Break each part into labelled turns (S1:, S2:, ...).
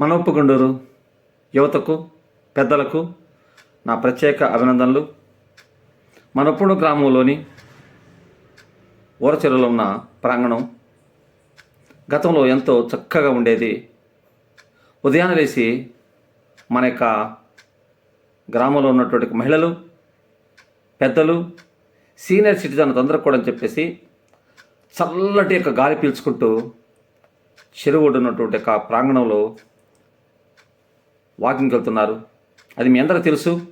S1: మనొప్పగుండూరు యువతకు పెద్దలకు నా ప్రత్యేక అభినందనలు. మనప్పుడు గ్రామంలోని ఊరచెరులో ఉన్న ప్రాంగణం గతంలో ఎంతో చక్కగా ఉండేది. ఉదయాన్నే లేచి మన యొక్క గ్రామంలో ఉన్నటువంటి మహిళలు పెద్దలు సీనియర్ సిటిజన్స్ అందరూ కూడా అని చెప్పేసి చల్లటి యొక్క గాలి పీల్చుకుంటూ చెరువు ఉన్నటువంటి యొక్క ప్రాంగణంలో వాకింగ్కి వెళ్తున్నారు. అది మీ అందరూ తెలుసు.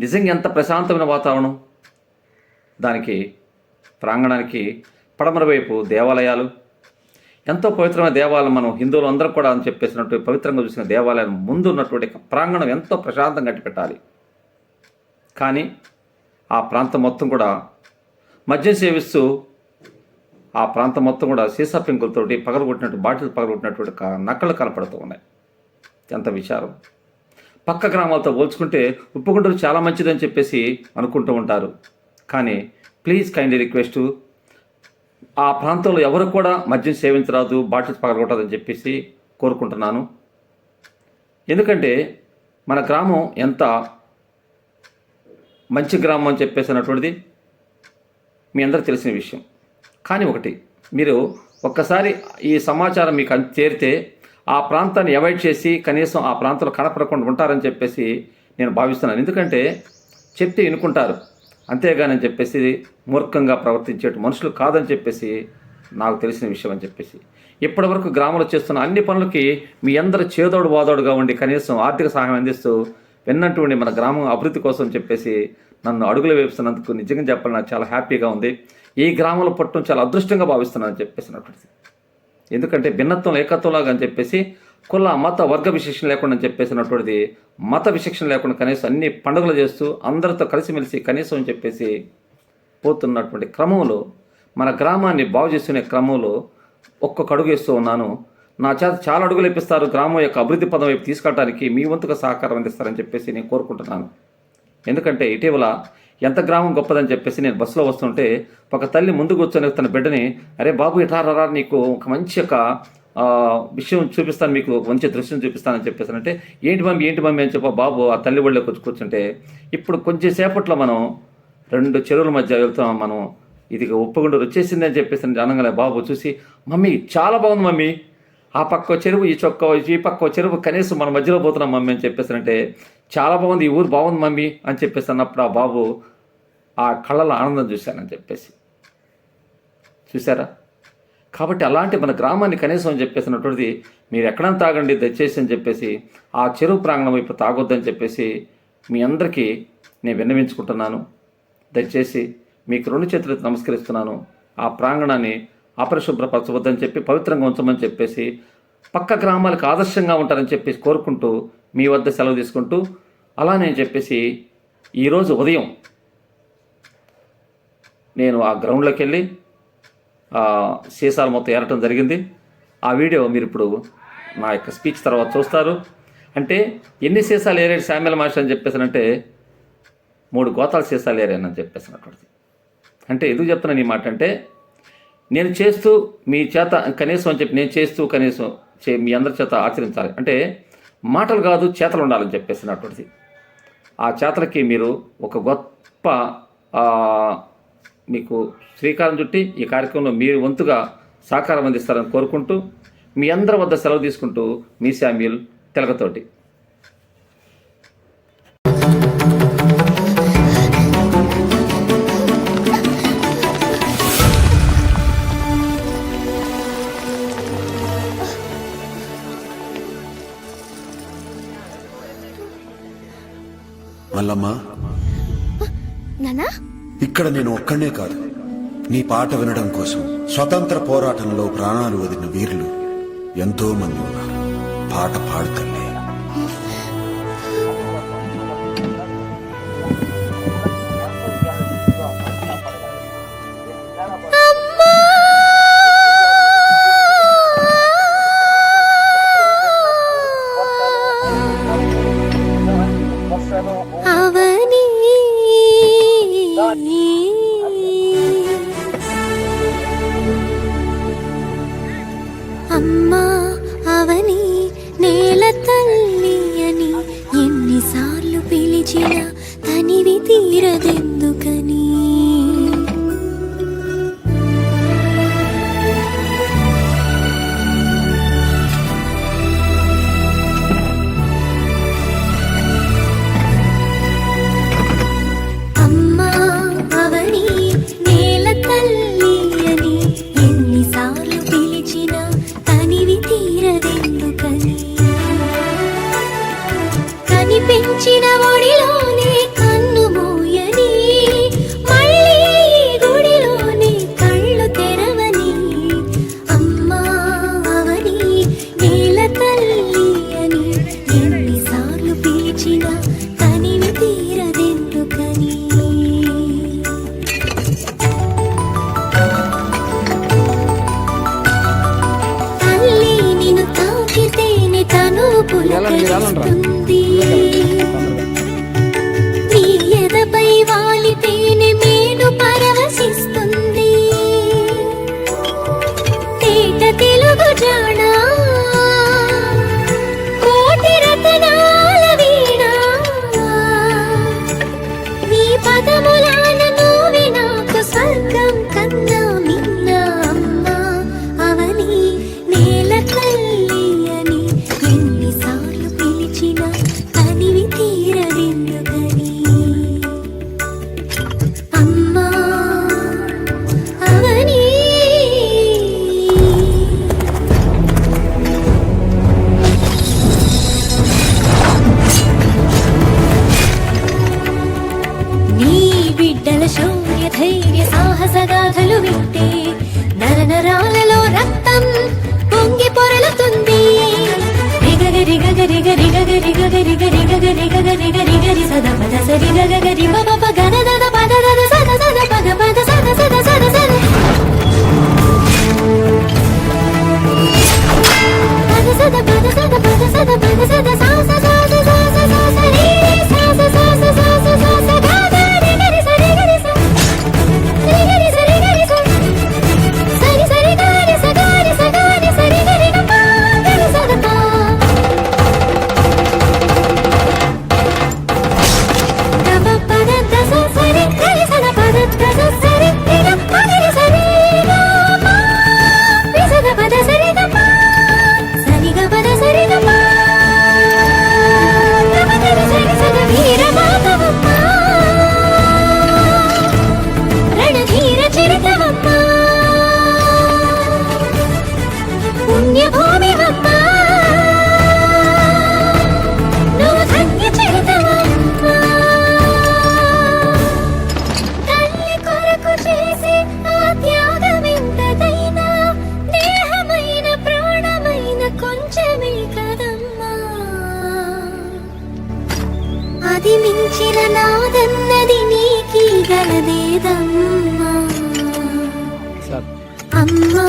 S1: నిజంగా ఎంత ప్రశాంతమైన వాతావరణం. దానికి ప్రాంగణానికి పడమర వైపు దేవాలయాలు. ఎంతో పవిత్రమైన దేవాలయం మనం హిందువులు అందరూ కూడా అని చెప్పేసినట్టు పవిత్రంగా చూసిన దేవాలయం ముందు ఉన్నటువంటి ప్రాంగణం ఎంతో ప్రశాంతంగా కట్టిపెట్టాలి. కానీ ఆ ప్రాంతం మొత్తం కూడా మద్యం సేవిస్తూ ఆ ప్రాంతం మొత్తం కూడా సీసా పెంకులతోటి పగలగొట్టినట్టు బాటిల్ పగలగొట్టినటువంటి నక్కలు కనపడుతూ ఉన్నాయి. ఎంత విచారం. పక్క గ్రామాలతో పోల్చుకుంటే ఉప్పుగుంటూరు చాలా మంచిదని చెప్పేసి అనుకుంటూ ఉంటారు. కానీ ప్లీజ్ కైండ్లీ రిక్వెస్ట్ ఆ ప్రాంతంలో ఎవరు కూడా మద్యం సేవించరాదు బాటిల్స్ పగలగొట్టదని చెప్పేసి కోరుకుంటున్నాను. ఎందుకంటే మన గ్రామం ఎంత మంచి గ్రామం అని చెప్పేసి అన్నటువంటిది మీ అందరికి తెలిసిన విషయం. కానీ ఒకటి మీరు ఒక్కసారి ఈ సమాచారం మీకు చేరితే ఆ ప్రాంతాన్ని అవాయిడ్ చేసి కనీసం ఆ ప్రాంతంలో కనపడకుండా ఉంటారని చెప్పేసి నేను భావిస్తున్నాను. ఎందుకంటే చెప్తే వినుకుంటారు. అంతేగాని చెప్పేసి మూర్ఖంగా ప్రవర్తించే మనుషులు కాదని చెప్పేసి నాకు తెలిసిన విషయం అని చెప్పేసి. ఇప్పటివరకు గ్రామంలో చేస్తున్న అన్ని పనులకి మీ అందరూ చేదోడు వాదోడుగా ఉండి కనీసం ఆర్థిక సహాయం అందిస్తూ వెన్నట్టు ఉండి మన గ్రామం అభివృద్ధి కోసం చెప్పేసి నన్ను అడుగులు వేస్తున్నందుకు నిజంగా చెప్పాలి నాకు చాలా హ్యాపీగా ఉంది. ఈ గ్రామంలో పుట్టడం చాలా అదృష్టంగా భావిస్తున్నానని చెప్పేసినటువంటిది ఎందుకంటే భిన్నత్వం ఏకత్వంలాగా అని చెప్పేసి కుల మత వర్గ విశేషణ లేకుండా అని చెప్పేసినటువంటిది మత విశేషణ లేకుండా కనీసం అన్ని పండుగలు చేస్తూ అందరితో కలిసిమెలిసి కనీసం అని చెప్పేసి పోతున్నటువంటి క్రమంలో మన గ్రామాన్ని బాగు చేసుకునే క్రమంలో ఒక్కొక్క అడుగు వేస్తూ ఉన్నాను. నా చేత చాలా అడుగులు ఇప్పిస్తారు గ్రామం యొక్క అభివృద్ధి పదం వైపు తీసుకెళ్ళడానికి మీ వంతుగా సహకారం అందిస్తారని చెప్పేసి నేను కోరుకుంటున్నాను. ఎందుకంటే ఇటీవల ఎంత గ్రామం గొప్పదని చెప్పేసి నేను బస్సులో వస్తుంటే ఒక తల్లి ముందు కూర్చొని తన బిడ్డని అరే బాబు ఇటారా నీకు ఒక మంచి ఒక విషయం చూపిస్తాను మీకు మంచి దృశ్యం చూపిస్తానని చెప్పేసానంటే ఏంటి మమ్మీ ఏంటి మమ్మీ? అని చెప్ప బాబు ఆ తల్లి ఒళ్ళో కూర్చు కూర్చుంటే ఇప్పుడు కొంచెం సేపట్లో మనం రెండు చెరువుల మధ్య వెళ్తున్నాం మనం. ఇది ఉప్పగుండూరు వచ్చేసింది అని చెప్పేసి అనగానే బాబు చూసి మమ్మీ చాలా బాగుంది మమ్మీ. ఆ పక్క చెరువు ఈ చొక్క ఈ పక్క చెరువు కనీసం మన మధ్యలో పోతున్నాం మమ్మీ అని చెప్పేసానంటే చాలా బాగుంది ఈ ఊరు బాగుంది మమ్మీ అని చెప్పేసి అన్నప్పుడు ఆ బాబు ఆ కళ్ళలో ఆనందం చూశానని చెప్పేసి. చూసారా కాబట్టి అలాంటి మన గ్రామాన్ని కనీసం అని చెప్పేసినటువంటిది మీరు ఎక్కడైనా తాగండి దయచేసి అని చెప్పేసి ఆ చెరువు ప్రాంగణం వైపు తాగొద్దని చెప్పేసి మీ అందరికీ నేను విన్నవించుకుంటున్నాను. దయచేసి మీకు రెండు చేతులతో నమస్కరిస్తున్నాను. ఆ ప్రాంగణాన్ని అపరిశుభ్రపరచవద్దని చెప్పి పవిత్రంగా ఉంచమని చెప్పేసి పక్క గ్రామాలకు ఆదర్శంగా ఉంటారని చెప్పేసి కోరుకుంటూ మీ వద్ద సెలవు తీసుకుంటూ అలానే చెప్పేసి ఈరోజు ఉదయం నేను ఆ గ్రౌండ్లోకి వెళ్ళి సీసాలు మొత్తం ఏరటం జరిగింది. ఆ వీడియో మీరు ఇప్పుడు నా యొక్క స్పీచ్ తర్వాత చూస్తారు. అంటే ఎన్ని సీసాలు ఏరాడు శామ్యుల్ మాస్టర్ అని చెప్పేసానంటే మూడు గోతాల సీసాలు ఏరానని చెప్పేసినటువంటిది అంటే ఎందుకు చెప్తున్నాను ఈ మాట అంటే నేను చేస్తూ మీ చేత కనీసం అని చెప్పి నేను చేస్తూ కనీసం చే మీ అందరి చేత ఆచరించాలి. అంటే మాటలు కాదు చేతలు ఉండాలని చెప్పేసినటువంటిది ఆ చేతలకి మీరు ఒక గొప్ప మీకు శ్రీకారం చుట్టి ఈ కార్యక్రమంలో మీరు వంతుగా సహకారం అందిస్తారని కోరుకుంటూ మీ అందరి వద్ద సెలవు తీసుకుంటూ మీ శామ్యుల్ తెలకతోటి.
S2: మల్లమ్మ.
S3: నానా?
S2: ఇక్కడ నేను ఒక్కనే కాదు. నీ పాట వినడం కోసం స్వతంత్ర పోరాటంలో ప్రాణాలు వదిలిన వీరులు ఎంతో మంది ఉన్నారు. పాట పాడుతల్లే
S3: పిలిచిన తనివి తీరదెందుకని? అలా మీరు అలా గరి గరి గరి గరి గరి గరి గరి సద పద సరి గ గరి ప ప గన దద పద దద సద సద పద పద సద సద సద సద పద సద పద సద పద సద పద సద నాదన్నది నీకీ గలదేదమ్మా? అమ్మా